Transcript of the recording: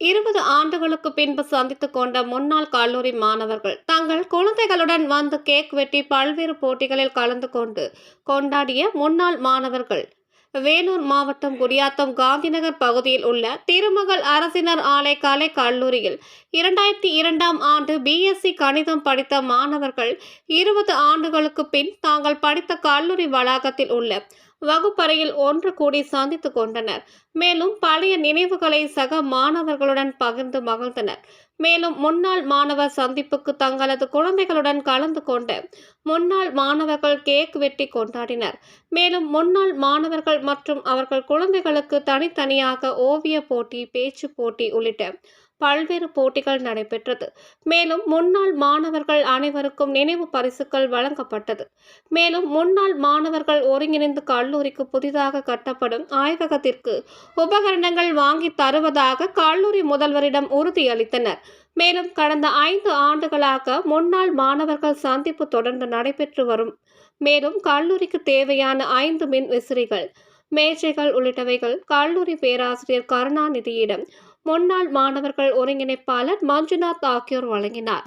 இருபது ஆண்டுகளுக்கு பின்பு சந்தித்து கொண்ட முன்னாள் கல்லூரி மாணவர்கள் தங்கள் குழந்தைகளுடன் வந்து கேக் வெட்டி பல்வேறு போட்டிகளில் கலந்து கொண்டு கொண்டாடிய முன்னாள் மாணவர்கள். வேலூர் மாவட்டம் குடியாத்தம் காந்திநகர் பகுதியில் உள்ள திருமகள் அரசினர் ஆலை கலை கல்லூரியில் இரண்டாயிரத்தி இரண்டாம் ஆண்டு பிஎஸ்சி கணிதம் படித்த மாணவர்கள் இருபது ஆண்டுகளுக்கு பின் தாங்கள் படித்த கல்லூரி வளாகத்தில் உள்ள வகுப்பறையில் ஒன்று கூடி சந்தித்து கொண்டனர். மேலும் பழைய நினைவுகளை சக மாணவர்களுடன் பகிர்ந்து மகிழ்ந்தனர். மேலும் முன்னாள் மாணவர் சந்திப்புக்கு தங்களது குழந்தைகளுடன் கலந்து கொண்டு முன்னாள் மாணவர்கள் கேக் வெட்டி கொண்டாடினர். மேலும் முன்னாள் மாணவர்கள் மற்றும் அவர்கள் குழந்தைகளுக்கு தனித்தனியாக ஓவிய போட்டி பேச்சு போட்டி உள்ளிட்ட பல்வேறு போட்டிகள் நடைபெற்றது. மேலும் முன்னாள் மாணவர்கள் அனைவருக்கும் நினைவு பரிசுகள் வழங்கப்பட்டது. மேலும் முன்னாள் மாணவர்கள் ஒருங்கிணைந்து கல்லூரிக்கு புதிதாக கட்டப்படும் ஆய்வகத்திற்கு உபகரணங்கள் வாங்கி தருவதாக கல்லூரி முதல்வரிடம் உறுதியளித்தனர். மேலும் கடந்த ஐந்து ஆண்டுகளாக முன்னாள் மாணவர்கள் சந்திப்பு தொடர்ந்து நடைபெற்று வரும். மேலும் கல்லூரிக்கு தேவையான ஐந்து மின் விசிறிகள் மேஜைகள் உள்ளிட்டவைகள் கல்லூரி பேராசிரியர் கருணாநிதியிடம் முன்னாள் மாணவர்கள் ஒருங்கிணைப்பாளர் மஞ்சுநாத் ஆகியோர் வழங்கினார்.